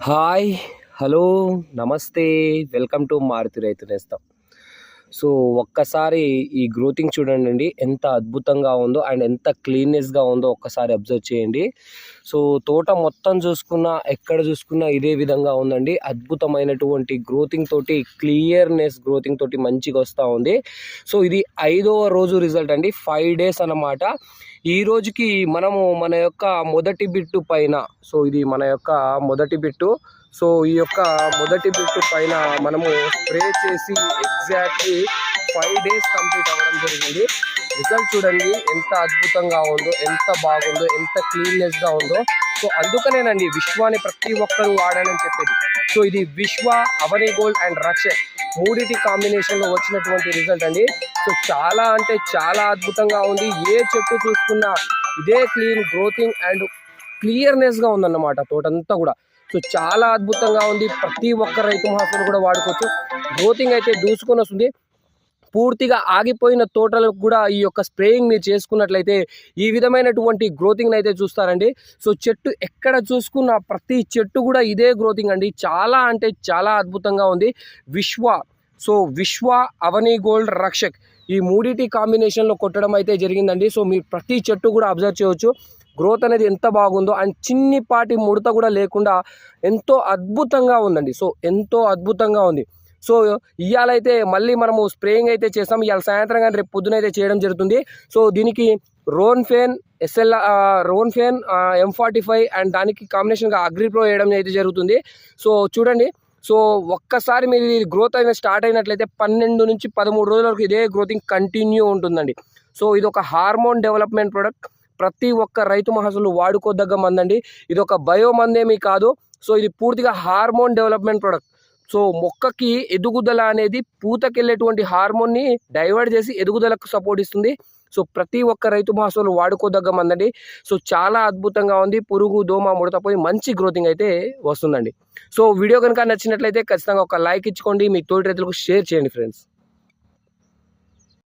Hi hello నమస్తే welcome to Maruthi Raithu Nestham. So ఒక్కసారి ఈ గ్రోతింగ్ చూడండి ఎంత అద్భుతంగా ఉందో అండ్ ఎంత క్లీన్నెస్గా ఉందో ఒక్కసారి అబ్జర్వ్ చేయండి. సో తోట మొత్తం చూసుకున్నా ఎక్కడ చూసుకున్నా ఇదే విధంగా ఉందండి. అద్భుతమైనటువంటి గ్రోతింగ్ తోటి క్లియర్నెస్ గ్రోతింగ్ తోటి మంచిగా వస్తూ ఉంది. సో ఇది ఐదవ రోజు రిజల్ట్ అండి ఫైవ్ డేస్ అన్నమాట. ఈ రోజుకి మనము మన యొక్క మొదటి బిట్టు పైన సో ఇది మన యొక్క మొదటి బిట్టు సో ఈ యొక్క మొదటి బిట్ పైన మనము స్ప్రే చేసి ఎగ్జాక్ట్లీ ఫైవ్ డేస్ కంప్లీట్ అవ్వడం జరిగింది. రిజల్ట్ చూడండి ఎంత అద్భుతంగా ఉందో ఎంత బాగుందో ఎంత క్లీన్నెస్గా ఉందో. సో అందుకనేనండి విశ్వాని ప్రతి ఒక్కరూ వాడాలని చెప్పేది. సో ఇది విశ్వ అవని గోల్డ్ అండ్ రక్షక్ మూడిటి కాంబినేషన్లో వచ్చినటువంటి రిజల్ట్ అండి. సో చాలా అంటే చాలా అద్భుతంగా ఉంది. ఏ చెట్టు చూసుకున్నా ఇదే క్లీన్ గ్రోతింగ్ అండ్ క్లియర్నెస్గా ఉందన్నమాట తోటంతా కూడా. సో చాలా అద్భుతంగా ఉంది. ప్రతి ఒక్క రైతు మహాసులు కూడా వాడుకోవచ్చు. గ్రోతింగ్ అయితే దూసుకొని వస్తుంది. పూర్తిగా ఆగిపోయిన తోటలకు కూడా ఈ యొక్క స్ప్రేయింగ్ మీరు చేసుకున్నట్లయితే ఈ విధమైనటువంటి గ్రోతింగ్ని అయితే చూస్తారండి. సో చెట్టు ఎక్కడ చూసుకున్న ప్రతి చెట్టు కూడా ఇదే గ్రోతింగ్ అండి. చాలా అంటే చాలా అద్భుతంగా ఉంది. విశ్వ సో విశ్వ అవని గోల్డ్ రక్షక్ ఈ మూడిటి కాంబినేషన్లో కొట్టడం అయితే జరిగిందండి. సో మీ ప్రతి చెట్టు కూడా అబ్జర్వ్ చేయవచ్చు. గ్రోత్ అనేది ఎంత బాగుందో అండ్ చిన్నిపాటి ముడత కూడా లేకుండా ఎంతో అద్భుతంగా ఉందండి. సో ఎంతో అద్భుతంగా ఉంది. సో ఇవాళైతే మళ్ళీ మనము స్ప్రేయింగ్ అయితే చేస్తాం. ఇవాళ సాయంత్రం కానీ రేపు పొద్దున అయితే చేయడం జరుగుతుంది. సో దీనికి రోన్ ఫేన్ ఎస్ఎల్ రోన్ ఫేన్ ఎం ఫార్టీ ఫైవ్ అండ్ దానికి కాంబినేషన్గా అగ్రిప్రో వేయడం అయితే జరుగుతుంది. సో చూడండి. సో ఒక్కసారి మీరు గ్రోత్ అయిన స్టార్ట్ అయినట్లయితే పన్నెండు నుంచి పదమూడు రోజుల వరకు ఇదే గ్రోతింగ్ కంటిన్యూ ఉంటుందండి. సో ఇది ఒక హార్మోన్ డెవలప్మెంట్ ప్రోడక్ట్. ప్రతి ఒక్క రైతు మహసులు వాడుకోదగ్గ మందండి. ఇది ఒక బయో మందేమీ కాదు. సో ఇది పూర్తిగా హార్మోన్ డెవలప్మెంట్ ప్రొడక్ట్. సో మొక్కకి ఎదుగుదల అనేది పూతకెళ్ళేటువంటి హార్మోన్ని డైవర్ట్ చేసి ఎదుగుదలకు సపోర్ట్ ఇస్తుంది. సో ప్రతి ఒక్క రైతు మహాసులు వాడుకోదగ్గ మందండి. సో చాలా అద్భుతంగా ఉంది. పురుగు దోమ ముడతపోయి మంచి గ్రోతింగ్ అయితే వస్తుందండి. సో వీడియో కనుక నచ్చినట్లయితే ఖచ్చితంగా ఒక లైక్ ఇచ్చుకోండి. మీ తోటి రైతులకు షేర్ చేయండి ఫ్రెండ్స్.